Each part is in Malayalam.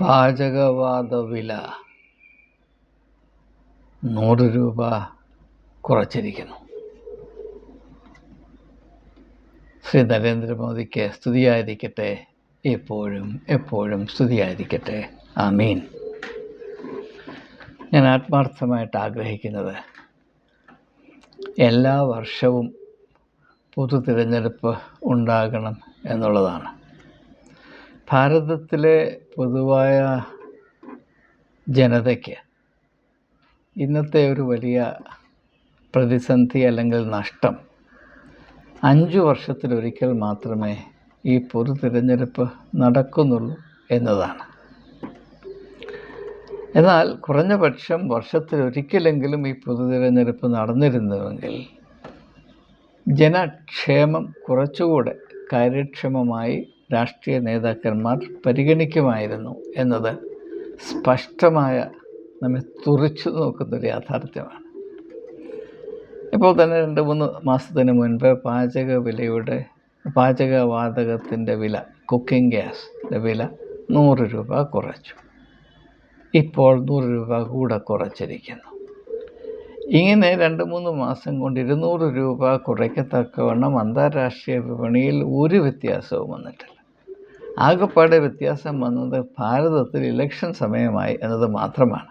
പാചകവാത വില നൂറ് രൂപ കുറച്ചിരിക്കുന്നു. ശ്രീ നരേന്ദ്രമോദിക്ക് സ്തുതിയായിരിക്കട്ടെ. എപ്പോഴും എപ്പോഴും സ്തുതിയായിരിക്കട്ടെ. ആമീൻ. ഞാൻ ആത്മാർത്ഥമായിട്ട് ആഗ്രഹിക്കുന്നത് എല്ലാ വർഷവും പൊതു തിരഞ്ഞെടുപ്പ് ഉണ്ടാകണം എന്നുള്ളതാണ്. ഭാരതത്തിലെ പൊതുവായ ജനതയ്ക്ക് ഇന്നത്തെ ഒരു വലിയ പ്രതിസന്ധി അല്ലെങ്കിൽ നഷ്ടം അഞ്ച് വർഷത്തിലൊരിക്കൽ മാത്രമേ ഈ പൊതു തിരഞ്ഞെടുപ്പ് നടക്കുന്നുള്ളൂ എന്നതാണ്. എന്നാൽ കുറഞ്ഞ പക്ഷം വർഷത്തിലൊരിക്കലെങ്കിലും ഈ പൊതു തിരഞ്ഞെടുപ്പ് നടന്നിരുന്നുവെങ്കിൽ ജനക്ഷേമം കുറച്ചുകൂടെ കാര്യക്ഷമമായി രാഷ്ട്രീയ നേതാക്കന്മാർ പരിഗണിക്കുമായിരുന്നു എന്നത് സ്പഷ്ടമായ നമ്മെ തുറിച്ചു നോക്കുന്നൊരു യാഥാർത്ഥ്യമാണ്. ഇപ്പോൾ തന്നെ രണ്ട് മൂന്ന് മാസത്തിന് മുൻപ് പാചക വിലയുടെ പാചകവാതകത്തിന്റെ വില കുക്കിംഗ് ഗ്യാസിന്റെ വില നൂറ് രൂപ കുറച്ചു. ഇപ്പോൾ നൂറ് രൂപ കൂടെ കുറച്ചിരിക്കുന്നു. ഇങ്ങനെ രണ്ട് മൂന്ന് മാസം കൊണ്ട് ഇരുന്നൂറ് രൂപ കുറയ്ക്കത്തക്കവണ്ണം അന്താരാഷ്ട്രീയ വിപണിയിൽ ഒരു വ്യത്യാസവും വന്നിട്ടില്ല. ആകെപ്പാടെ വ്യത്യാസം വന്നത് ഭാരതത്തിൽ ഇലക്ഷൻ സമയമായി എന്നത് മാത്രമാണ്.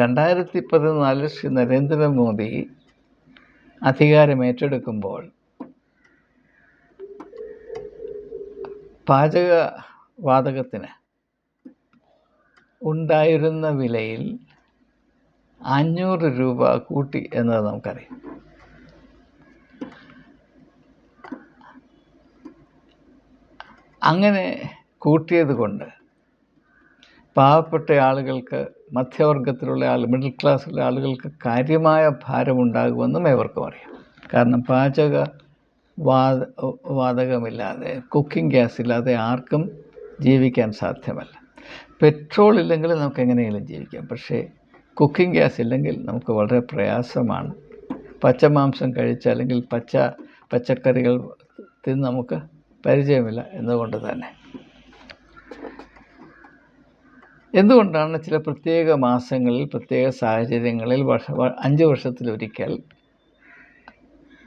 രണ്ടായിരത്തി പതിനാലിൽ ശ്രീ നരേന്ദ്രമോദി അധികാരം ഏറ്റെടുക്കുമ്പോൾ പാചക വാതകത്തിന് ഉണ്ടായിരുന്ന വിലയിൽ അഞ്ഞൂറ് രൂപ കൂട്ടി എന്നത് നമുക്കറിയാം. അങ്ങനെ കൂട്ടിയത് കൊണ്ട് പാവപ്പെട്ട ആളുകൾക്ക് മധ്യവർഗത്തിലുള്ള ആൾ മിഡിൽ ക്ലാസ്സിലുള്ള ആളുകൾക്ക് കാര്യമായ ഭാരമുണ്ടാകുമെന്നും ഏവർക്കും അറിയാം. കാരണം പാചക വാത വാതകമില്ലാതെ കുക്കിംഗ് ഗ്യാസ് ഇല്ലാതെ ആർക്കും ജീവിക്കാൻ സാധ്യമല്ല. പെട്രോൾ ഇല്ലെങ്കിൽ നമുക്ക് എങ്ങനെയെങ്കിലും ജീവിക്കാം. പക്ഷേ കുക്കിംഗ് ഗ്യാസ് ഇല്ലെങ്കിൽ നമുക്ക് വളരെ പ്രയാസമാണ്. പച്ചമാംസം കഴിച്ച് അല്ലെങ്കിൽ പച്ച പച്ചക്കറികൾ തിന്ന് നമുക്ക് പരിചയമില്ല എന്നതുകൊണ്ട് തന്നെ. എന്തുകൊണ്ടാണ് ചില പ്രത്യേക മാസങ്ങളിൽ പ്രത്യേക സാഹചര്യങ്ങളിൽ വർഷ അഞ്ച് വർഷത്തിലൊരിക്കൽ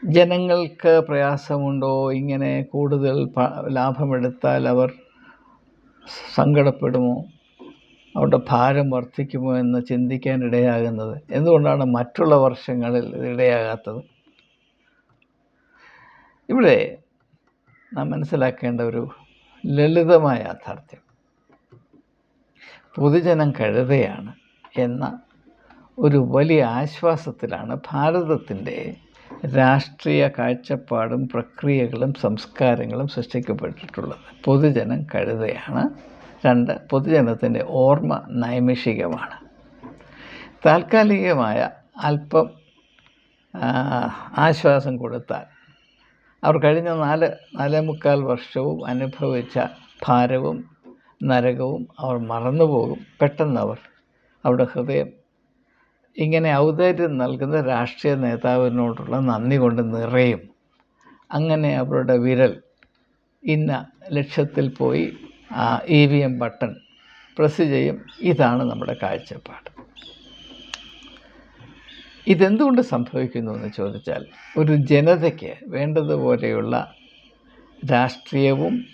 ജനങ്ങൾക്ക് പ്രയാസമുണ്ടോ? ഇങ്ങനെ കൂടുതൽ ലാഭമെടുത്താൽ അവർ സങ്കടപ്പെടുമോ? അവരുടെ ഭാരം വർദ്ധിക്കുമോ എന്ന് ചിന്തിക്കാൻ ഇടയാകുന്നത്. എന്തുകൊണ്ടാണ് മറ്റുള്ള വർഷങ്ങളിൽ ഇടയാകാത്തത്? ഇവിടെ നാം മനസ്സിലാക്കേണ്ട ഒരു ലളിതമായ യാഥാർത്ഥ്യം. പൊതുജനം കഴുതയാണ് എന്ന ഒരു വലിയ ആശ്വാസത്തിലാണ് ഭാരതത്തിന്റെ രാഷ്ട്രീയ കാഴ്ചപ്പാടും പ്രക്രിയകളും സംസ്കാരങ്ങളും സൃഷ്ടിക്കപ്പെട്ടിട്ടുള്ളത്. പൊതുജനം കഴുതയാണ്. രണ്ട് പൊതുജനത്തിന്റെ ഓർമ്മ നൈമിഷികമാണ്. താൽക്കാലികമായ അല്പം ആശ്വാസം കൊടുത്താൽ അവർ കഴിഞ്ഞ നാല് നാലേ മുക്കാൽ വർഷവും അനുഭവിച്ച ഭാരവും നരകവും അവർ മറന്നുപോകും. പെട്ടെന്ന് അവർ അവരുടെ ഹൃദയം ഇങ്ങനെ ഔദാര്യം നൽകുന്ന രാഷ്ട്രീയ നേതാവിനോടുള്ള നന്ദി കൊണ്ട് നിറയും. അങ്ങനെ അവരുടെ വിരൽ ഇന്ന ലക്ഷ്യത്തിൽ പോയി. ആ E V M button press ചെയ്യും ഇതാണ് നമ്മുടെ കാഴ്ചപ്പാട്. ഇതെന്തുകൊണ്ട് സംഭവിക്കുന്നു എന്ന് ചോദിച്ചാൽ ഒരു ജനതയ്ക്ക് വേണ്ടതുപോലെയുള്ള രാഷ്ട്രീയവും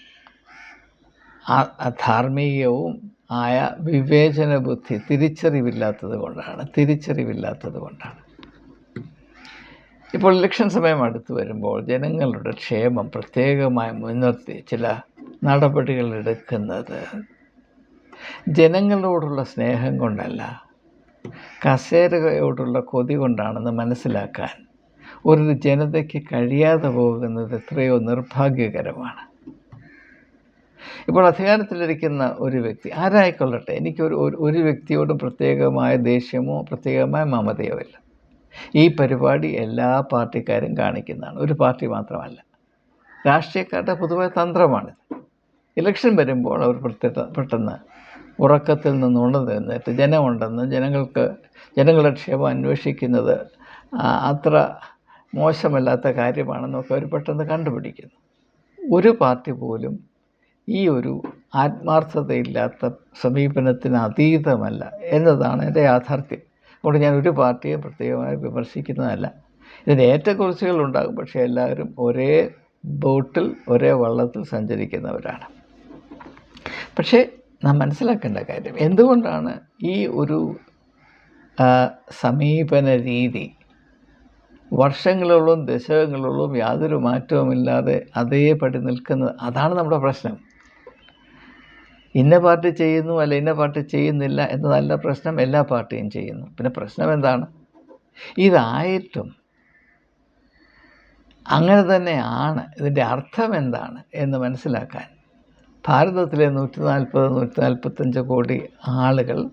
ധാർമ്മികവും ആയ വിവേചന ബുദ്ധി തിരിച്ചറിവില്ലാത്തത് കൊണ്ടാണ് തിരിച്ചറിവില്ലാത്തത് കൊണ്ടാണ്. ഇപ്പോൾ ഇലക്ഷൻ സമയം അടുത്ത് വരുമ്പോൾ ജനങ്ങളുടെ ക്ഷേമം പ്രത്യേകമായി മുൻനിർത്തി ചില നടപടികൾ എടുക്കുന്നത് ജനങ്ങളോടുള്ള സ്നേഹം കൊണ്ടല്ല കസേരയോടുള്ള കൊതി കൊണ്ടാണെന്ന് മനസ്സിലാക്കാൻ ഒരു ജനതയ്ക്ക് കഴിയാതെ പോകുന്നത് എത്രയോ നിർഭാഗ്യകരമാണ്. ഇപ്പോൾ അധികാരത്തിലിരിക്കുന്ന ഒരു വ്യക്തി ആരായിക്കൊള്ളട്ടെ എനിക്കൊരു ഒരു വ്യക്തിയോടും പ്രത്യേകമായ ദേഷ്യമോ പ്രത്യേകമായ മമതയോ ഇല്ല. ഈ പരിപാടി എല്ലാ പാർട്ടിക്കാരും കാണിക്കുന്നതാണ്. ഒരു പാർട്ടി മാത്രമല്ല രാഷ്ട്രീയക്കാരുടെ പൊതുവായ തന്ത്രമാണിത്. ഇലക്ഷൻ വരുമ്പോൾ അവർ പെട്ടെന്ന് ഉറക്കത്തിൽ നിന്ന് ഉണർന്നിരുന്നിട്ട് ജനമുണ്ടെന്ന് ജനങ്ങൾക്ക് ജനങ്ങളുടെ ക്ഷേമം അന്വേഷിക്കുന്നത് അത്ര മോശമല്ലാത്ത കാര്യമാണെന്നൊക്കെ അവർ പെട്ടെന്ന് കണ്ടുപിടിക്കുന്നു. ഒരു പാർട്ടി പോലും ഈ ഒരു ആത്മാർത്ഥതയില്ലാത്ത സമീപനത്തിന് അതീതമല്ല എന്നതാണ് എന്റെ യാഥാർത്ഥ്യം. അതുകൊണ്ട് ഞാൻ ഒരു പാർട്ടിയെ പ്രത്യേകമായി വിമർശിക്കുന്നതല്ല. ഇതിന് ഏറ്റക്കുറിച്ചുകൾ ഉണ്ടാകും പക്ഷേ എല്ലാവരും ഒരേ ബോട്ടിൽ ഒരേ വള്ളത്തിൽ സഞ്ചരിക്കുന്നവരാണ്. പക്ഷേ നാം മനസ്സിലാക്കേണ്ട കാര്യം എന്തുകൊണ്ടാണ് ഈ ഒരു സമീപന രീതി വർഷങ്ങളോളം ദശകങ്ങളോളം യാതൊരു മാറ്റവുമില്ലാതെ അതേപടി നിൽക്കുന്നത്? അതാണ് നമ്മുടെ പ്രശ്നം. ഇന്ന പാർട്ടി ചെയ്യുന്നു അല്ല ഇന്ന പാർട്ടി ചെയ്യുന്നില്ല എന്നതല്ല പ്രശ്നം. എല്ലാ പാർട്ടിയും ചെയ്യുന്നു. പിന്നെ പ്രശ്നം എന്താണ്? ഇതായിട്ടും അങ്ങനെ തന്നെയാണ്. ഇതിന്റെ അർത്ഥം എന്താണ് എന്ന് മനസ്സിലാക്കാൻ ഭാരതത്തിലെ നൂറ്റി നാൽപ്പത് നൂറ്റി നാൽപ്പത്തഞ്ച് കോടി ആളുകൾ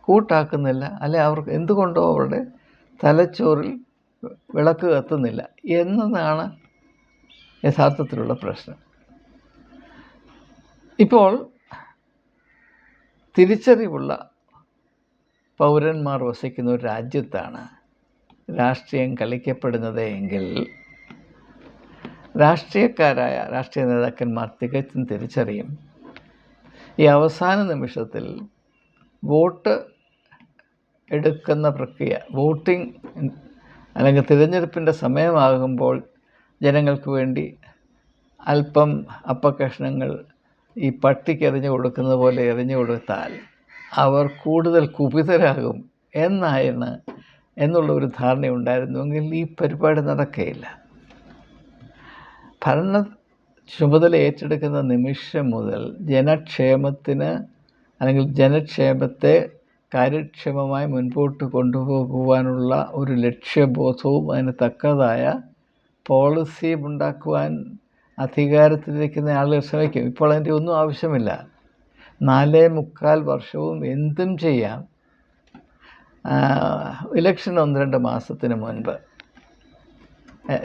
കൂട്ടാക്കുന്നില്ല. അല്ലെ അവർക്ക് എന്തുകൊണ്ടോ അവരുടെ തലച്ചോറിൽ വിളക്ക് കത്തുന്നില്ല എന്നതാണ് യഥാർത്ഥത്തിലുള്ള പ്രശ്നം. ഇപ്പോൾ തിരിച്ചറിവുള്ള പൗരന്മാർ വസിക്കുന്ന ഒരു രാജ്യത്താണ് രാഷ്ട്രീയം കളിക്കപ്പെടുന്നത് എങ്കിൽ രാഷ്ട്രീയക്കാരായ രാഷ്ട്രീയ നേതാക്കന്മാർ തികച്ചും തിരിച്ചറിയും. ഈ അവസാന നിമിഷത്തിൽ വോട്ട് എടുക്കുന്ന പ്രക്രിയ വോട്ടിംഗ് അല്ലെങ്കിൽ തിരഞ്ഞെടുപ്പിന്റെ സമയമാകുമ്പോൾ ജനങ്ങൾക്ക് വേണ്ടി അല്പം അപ്പക്കഷ്ണങ്ങൾ ഈ പട്ടിക്ക് എറിഞ്ഞു കൊടുക്കുന്നത് പോലെ എറിഞ്ഞു കൊടുത്താൽ അവർ കൂടുതൽ കുപിതരാകും എന്നായിരുന്നു എന്നുള്ള ഒരു ധാരണയുണ്ടായിരുന്നുവെങ്കിൽ ഈ പരിപാടി നടക്കുകയില്ല. ഭരണ ചുമതല ഏറ്റെടുക്കുന്ന നിമിഷം മുതൽ ജനക്ഷേമത്തിന് അല്ലെങ്കിൽ ജനക്ഷേമത്തെ കാര്യക്ഷമമായി മുൻപോട്ട് കൊണ്ടുപോകുവാനുള്ള ഒരു ലക്ഷ്യബോധവും അതിന് തക്കതായ പോളിസി ഉണ്ടാക്കുവാൻ അധികാരത്തിലിരിക്കുന്ന ആളുകൾ ശ്രമിക്കും. ഇപ്പോൾ അതിന്റെ ഒന്നും ആവശ്യമില്ല. നാലേ മുക്കാൽ വർഷവും എന്തും ചെയ്യാം. ഇലക്ഷൻ ഒന്ന് രണ്ട് മാസത്തിന് മുൻപ്.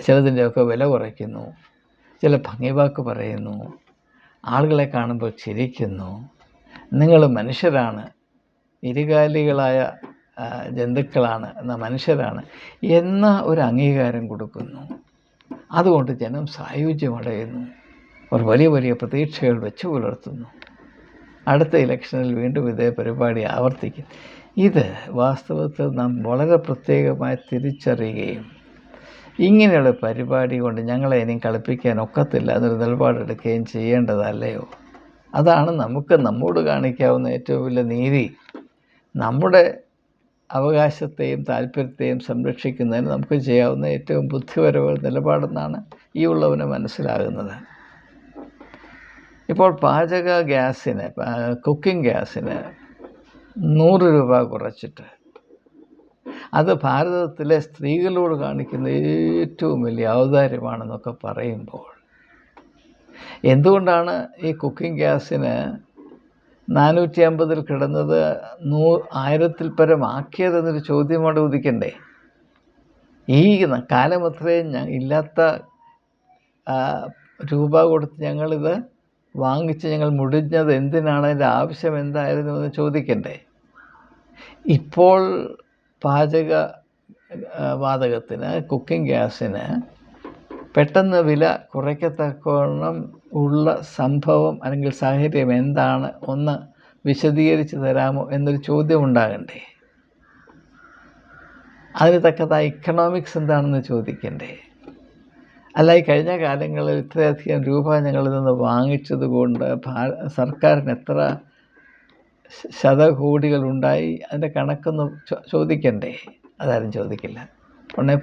ചിലതിന്റെയൊക്കെ വില കുറയ്ക്കുന്നു. ചില ഭംഗിവാക്ക് പറയുന്നു. ആളുകളെ കാണുമ്പോൾ ചിരിക്കുന്നു. നിങ്ങൾ മനുഷ്യരാണ്. ഇരുകാലികളായ ജന്തുക്കളാണ് എന്ന മനുഷ്യരാണ് എന്ന ഒരു അംഗീകാരം കൊടുക്കുന്നു. അതുകൊണ്ട് ജനം സായുജ്യമടയുന്നു. അവർ വലിയ വലിയ പ്രതീക്ഷകൾ വെച്ച് പുലർത്തുന്നു. അടുത്ത ഇലക്ഷനിൽ വീണ്ടും ഇതേ പരിപാടി ആവർത്തിക്കും. ഇത് വാസ്തവത്തിൽ നാം വളരെ പ്രത്യേകമായി തിരിച്ചറിയുകയും ഇങ്ങനെയുള്ള പരിപാടി കൊണ്ട് ഞങ്ങളെ ഇനിയും കളിപ്പിക്കാൻ ഒക്കത്തില്ല. എന്നൊരു നിലപാടെടുക്കുകയും ചെയ്യേണ്ടതല്ലയോ? അതാണ് നമുക്ക് നമ്മോട് കാണിക്കാവുന്ന ഏറ്റവും വലിയ നീതി. നമ്മുടെ അവകാശത്തെയും താല്പര്യത്തെയും സംരക്ഷിക്കുന്നതിന് നമുക്ക് ചെയ്യാവുന്ന ഏറ്റവും ബുദ്ധിപരമായ നിലപാടെന്നാണ് ഈ ഉള്ളവന് മനസ്സിലാകുന്നത്. ഇപ്പോൾ പാചക ഗ്യാസിന് കുക്കിംഗ് ഗ്യാസിന് നൂറ് രൂപ കുറച്ചിട്ട് അത് ഭാരതത്തിലെ സ്ത്രീകളോട് കാണിക്കുന്ന ഏറ്റവും വലിയ ഔദാര്യമാണെന്നൊക്കെ പറയുമ്പോൾ എന്തുകൊണ്ടാണ് ഈ കുക്കിംഗ് ഗ്യാസിന് നാനൂറ്റി അമ്പതിൽ കിടന്നത് നൂ ആയിരത്തിൽ പരം ആക്കിയതെന്നൊരു ചോദ്യം അവിടെ ഉദിക്കണ്ടേ? ഈ കാലം അത്രയും ഇല്ലാത്ത രൂപ കൊടുത്ത് ഞങ്ങളിത് വാങ്ങിച്ച് ഞങ്ങൾ മുടിഞ്ഞത് എന്തിനാണ്? അതിന്റെ ആവശ്യം എന്തായിരുന്നു എന്ന് ചോദിക്കണ്ടേ? ഇപ്പോൾ പാചക വാതകത്തിന് കുക്കിംഗ് ഗ്യാസിന് പെട്ടെന്ന് വില കുറയ്ക്കത്തക്കവണ്ണം ഉള്ള സംഭവം അല്ലെങ്കിൽ സാഹചര്യം എന്താണ്? ഒന്ന് വിശദീകരിച്ച് തരാമോ എന്നൊരു ചോദ്യം ഉണ്ടാകണ്ടേ അതിന് തക്കതായ ഇക്കണോമിക്സ് എന്താണെന്ന് ചോദിക്കണ്ടേ? അല്ല ഈ കഴിഞ്ഞ കാലങ്ങളിൽ ഇത്രയധികം രൂപ ഞങ്ങളിൽ നിന്ന് വാങ്ങിച്ചത് കൊണ്ട് സർക്കാരിന് എത്ര ശ- ശതകോടികൾ ഉണ്ടായി അതിന്റെ കണക്കൊന്ന് ചോദിക്കണ്ടേ? അതാരും ചോദിക്കില്ല. ഉടനെ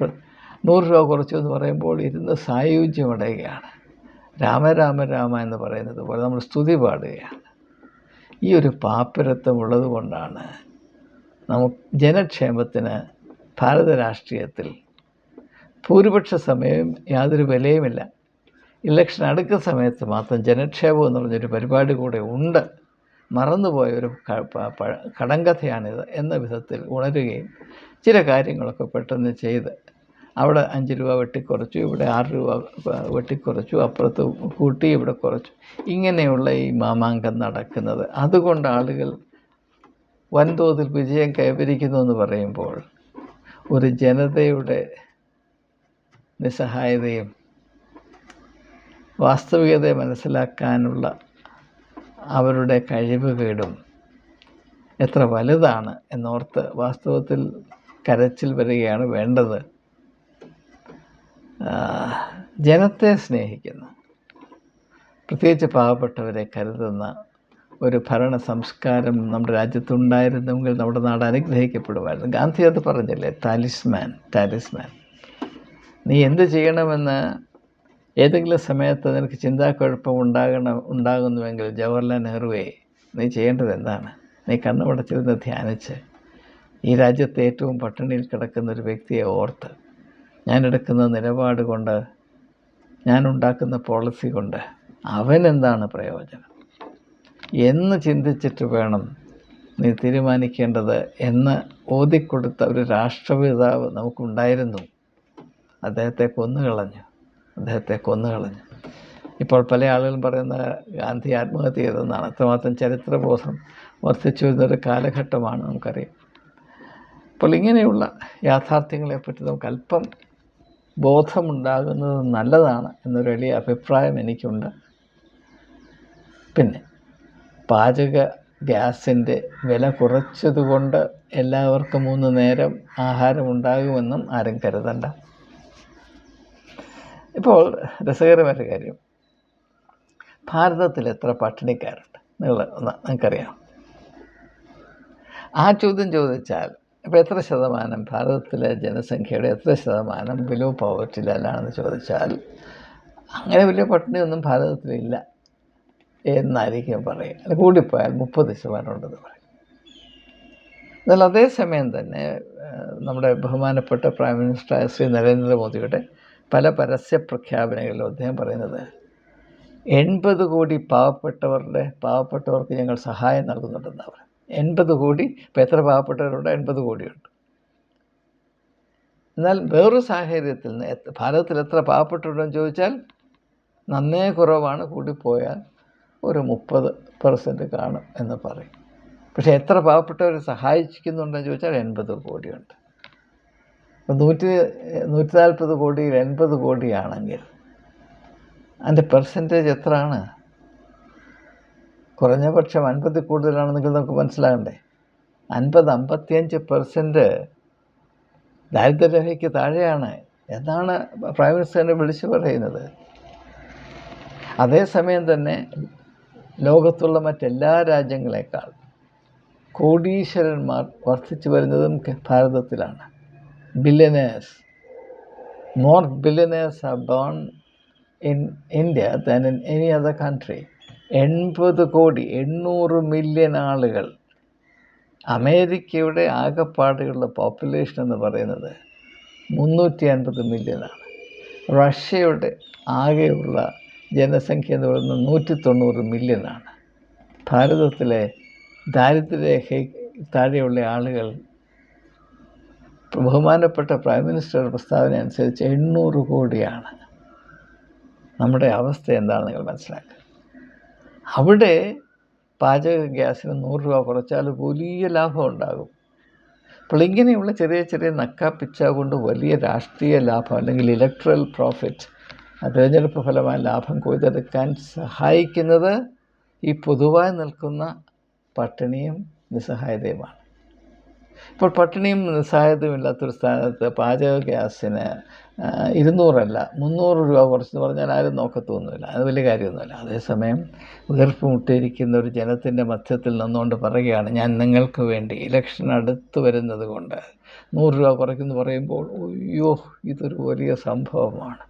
നൂറ് രൂപ കുറച്ചു എന്ന് പറയുമ്പോൾ ഇരുന്ന് സായുജ്യമടയുകയാണ്. രാമ രാമ രാമ എന്ന് പറയുന്നത് പോലെ നമ്മൾ സ്തുതി പാടുകയാണ്. ഈ ഒരു പാപ്പരത്വം ഉള്ളത് കൊണ്ടാണ് നമുക്ക് ജനക്ഷേമത്തിന് ഭാരത രാഷ്ട്രീയത്തിൽ ഭൂരിപക്ഷ സമയം യാതൊരു വിലയുമില്ല. ഇലക്ഷൻ അടുക്കുന്ന സമയത്ത് മാത്രം ജനക്ഷേമം എന്ന് പറഞ്ഞൊരു പരിപാടി കൂടെ ഉണ്ട്. മറന്നുപോയ ഒരു കടങ്കഥയാണിത് എന്ന വിധത്തിൽ ഉണരുകയും ചില കാര്യങ്ങളൊക്കെ പെട്ടെന്ന് ചെയ്ത് അവിടെ അഞ്ച് രൂപ വെട്ടിക്കുറച്ചു ഇവിടെ ആറ് രൂപ വെട്ടിക്കുറച്ചു അപ്പുറത്ത് കൂട്ടി ഇവിടെ കുറച്ചു. ഇങ്ങനെയുള്ള ഈ മാമാങ്കം നടക്കുന്നത്. അതുകൊണ്ട് ആളുകൾ വൻതോതിൽ വിജയം കൈവരിക്കുന്നു എന്ന് പറയുമ്പോൾ ഒരു ജനതയുടെ നിസ്സഹായതയും വാസ്തവികതയെ മനസ്സിലാക്കാനുള്ള അവരുടെ കഴിവുകേടും എത്ര വലുതാണ് എന്നോർത്ത് വാസ്തവത്തിൽ കരച്ചിൽ വരികയാണ് വേണ്ടത്. ജനത്തെ സ്നേഹിക്കുന്ന. പ്രത്യേകിച്ച് പാവപ്പെട്ടവരെ കരുതുന്ന ഒരു ഭരണ സംസ്കാരം നമ്മുടെ രാജ്യത്തുണ്ടായിരുന്നെങ്കിൽ നമ്മുടെ നാട് അനുഗ്രഹിക്കപ്പെടുമായിരുന്നു. ഗാന്ധി അത് പറഞ്ഞില്ലേ? താലിസ്മാൻ താലിസ്മാൻ നീ എന്ത് ചെയ്യണമെന്ന് ഏതെങ്കിലും സമയത്ത് നിനക്ക് ചിന്താക്കുഴപ്പം ഉണ്ടാകണം ഉണ്ടാകുന്നുവെങ്കിൽ ജവഹർലാൽ നെഹ്റുവേ നീ ചെയ്യേണ്ടത് എന്താണ്? നീ കണ്ണുമടച്ചിരുന്ന് ധ്യാനിച്ച്. ഈ രാജ്യത്തെ ഏറ്റവും പട്ടിണിയിൽ കിടക്കുന്ന ഒരു വ്യക്തിയെ ഓർത്ത് ഞാൻ എടുക്കുന്ന നിലപാട് കൊണ്ട് ഞാൻ ഉണ്ടാക്കുന്ന പോളിസി കൊണ്ട് അവനെന്താണ് പ്രയോജനം? എന്ന് ചിന്തിച്ചിട്ട് വേണം നീ തീരുമാനിക്കേണ്ടത് എന്ന് ഓതിക്കൊടുത്ത ഒരു രാഷ്ട്രപിതാവ് നമുക്കുണ്ടായിരുന്നു. അദ്ദേഹത്തെ കൊന്നുകളഞ്ഞു. അദ്ദേഹത്തെ കൊന്നുകളഞ്ഞു. ഇപ്പോൾ പല ആളുകളും പറയുന്ന ഗാന്ധി ആത്മഹത്യ ചെയ്തതെന്നാണ്. അത്രമാത്രം ചരിത്രബോധം വർദ്ധിച്ചു വരുന്നൊരു കാലഘട്ടമാണ് നമുക്കറിയാം. അപ്പോൾ ഇങ്ങനെയുള്ള യാഥാർത്ഥ്യങ്ങളെപ്പറ്റി നമുക്ക് അല്പം ബോധമുണ്ടാകുന്നത് നല്ലതാണ് എന്നൊരു വലിയ അഭിപ്രായം എനിക്കുണ്ട്. പിന്നെ പാചക ഗ്യാസിന്റെ വില കുറച്ചതുകൊണ്ട് എല്ലാവർക്കും മൂന്ന് നേരം ആഹാരം ഉണ്ടാകുമെന്നും ആരും കരുതണ്ട. ഇപ്പോൾ രസകരമായ കാര്യം. ഭാരതത്തിൽ എത്ര പട്ടിണിക്കാരുണ്ട്? നിങ്ങൾ നിങ്ങൾക്കറിയാം. ആ ചോദ്യം ചോദിച്ചാൽ ഇപ്പോൾ എത്ര ശതമാനം ഭാരതത്തിലെ ജനസംഖ്യയുടെ എത്ര ശതമാനം ബിലോ പോവർട്ടി ലെവലാണെന്ന് ചോദിച്ചാൽ അങ്ങനെ വലിയ പട്ടിണിയൊന്നും ഭാരതത്തിലില്ല എന്നായിരിക്കും പറയുക. അത് കൂടിപ്പോയാൽ മുപ്പത് ശതമാനം ഉണ്ടെന്ന് പറയും. എന്നാൽ അതേസമയം തന്നെ നമ്മുടെ ബഹുമാനപ്പെട്ട പ്രൈം മിനിസ്റ്റർ ശ്രീ നരേന്ദ്രമോദിയുടെ പല പരസ്യ പ്രഖ്യാപനങ്ങളിലും അദ്ദേഹം പറയുന്നത് എൺപത് കോടി പാവപ്പെട്ടവരുടെ പാവപ്പെട്ടവർക്ക് ഞങ്ങൾ സഹായം നൽകുന്നുണ്ടെന്നാണ് പറയുന്നത്. എൺപത് കോടി ഇപ്പോൾ എത്ര പാവപ്പെട്ടവരുണ്ട്? എൺപത് കോടിയുണ്ട്. എന്നാൽ വേറൊരു സാഹചര്യത്തിൽ ഭാരതത്തിൽ എത്ര പാവപ്പെട്ടവരുണ്ടെന്ന് ചോദിച്ചാൽ നന്നേ കുറവാണ് കൂടിപ്പോയാൽ ഒരു മുപ്പത് പെർസെന്റ് കാണും എന്ന് പറയും. പക്ഷേ എത്ര പാവപ്പെട്ടവരെ സഹായിക്കുന്നുണ്ടെന്ന് ചോദിച്ചാൽ എൺപത് കോടിയുണ്ട്. നൂറ്റി നൂറ്റി നാൽപ്പത് കോടിയിൽ എൺപത് കോടിയാണെങ്കിൽ അതിന്റെ പെർസെന്റേജ് എത്രയാണ്? കുറഞ്ഞ പക്ഷം അൻപതിൽ കൂടുതലാണെന്നെങ്കിൽ നമുക്ക് മനസ്സിലാകണ്ടേ. അൻപത് അമ്പത്തിയഞ്ച് പെർസെന്റ് ദാരിദ്ര്യരേഖയ്ക്ക് താഴെയാണ് എന്നാണ് പ്രൈം മിനിസ്റ്ററിനെ വിളിച്ചു പറയുന്നത്. അതേസമയം തന്നെ ലോകത്തുള്ള മറ്റെല്ലാ രാജ്യങ്ങളെക്കാൾ കോടീശ്വരന്മാർ വർദ്ധിച്ചു വരുന്നതും ഭാരതത്തിലാണ്. Billionaires More billionaires are born in India than in any other country. എൺപത് കോടി എണ്ണൂറ് മില്യൺ ആളുകൾ. അമേരിക്കയുടെ ആകെപ്പാടുകളുടെ പോപ്പുലേഷൻ എന്ന് പറയുന്നത് മുന്നൂറ്റി അൻപത് മില്യനാണ് റഷ്യയുടെ ആകെയുള്ള ജനസംഖ്യ എന്ന് പറയുന്നത് നൂറ്റി തൊണ്ണൂറ് മില്യനാണ് ഭാരതത്തിലെ ദാരിദ്ര്യരേഖ താഴെയുള്ള ആളുകൾ ബഹുമാനപ്പെട്ട പ്രൈം മിനിസ്റ്റർ പ്രസ്താവന അനുസരിച്ച് എണ്ണൂറ് കോടിയാണ്. നമ്മുടെ അവസ്ഥ എന്താണെന്ന് നിങ്ങൾ മനസ്സിലാക്കുക. അവിടെ പാചക ഗ്യാസിന് നൂറ് രൂപ കുറച്ചാൽ വലിയ ലാഭം ഉണ്ടാകും. അപ്പോൾ ഇങ്ങനെയുള്ള ചെറിയ ചെറിയ നക്കാപ്പിച്ച കൊണ്ട് വലിയ രാഷ്ട്രീയ ലാഭം അല്ലെങ്കിൽ ഇലക്ട്രൽ പ്രോഫിറ്റ് തിരഞ്ഞെടുപ്പ് ഫലമായ ലാഭം കൊയ്തെടുക്കാൻ സഹായിക്കുന്നത് ഈ പൊതുവായി നിൽക്കുന്ന പട്ടിണിയും നിസ്സഹായതയുമാണ്. ഇപ്പോൾ പട്ടിണിയും നിസ്സഹായതയും ഇല്ലാത്തൊരു സ്ഥാനത്ത് പാചക ഗ്യാസിന് ഇരുന്നൂറല്ല മുന്നൂറ് രൂപ കുറച്ചെന്ന് പറഞ്ഞാൽ ആരും നോക്കത്തൊന്നുമില്ല. അത് വലിയ കാര്യമൊന്നുമില്ല. അതേസമയം വീർപ്പ് മുട്ടിയിരിക്കുന്ന ഒരു ജനത്തിന്റെ മധ്യത്തിൽ നിന്നുകൊണ്ട് പറയുകയാണ് ഞാൻ നിങ്ങൾക്ക് വേണ്ടി ഇലക്ഷൻ അടുത്ത് വരുന്നത് കൊണ്ട് നൂറ് രൂപ കുറയ്ക്കുന്നു പറയുമ്പോൾ അയ്യോ ഇതൊരു വലിയ സംഭവമാണ്.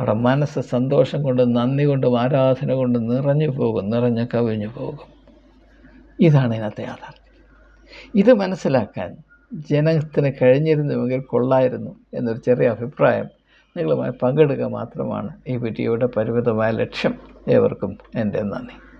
അവിടെ മനസ്സ് സന്തോഷം കൊണ്ടും നന്ദി കൊണ്ടും ആരാധന കൊണ്ടും നിറഞ്ഞു പോകും നിറഞ്ഞു കവിഞ്ഞു പോകും. ഇതാണ് ഇന്നത്തെ യാഥാർത്ഥ്യം. ഇത് മനസ്സിലാക്കാൻ ജനത്തിന് കഴിഞ്ഞിരുന്നുവെങ്കിൽ കൊള്ളായിരുന്നു എന്നൊരു ചെറിയ അഭിപ്രായം നിങ്ങളുമായി പങ്കെടുക്കുക മാത്രമാണ് ഈ വീഡിയോയുടെ പരിമിതമായ ലക്ഷ്യം. ഏവർക്കും എന്റെ നന്ദി.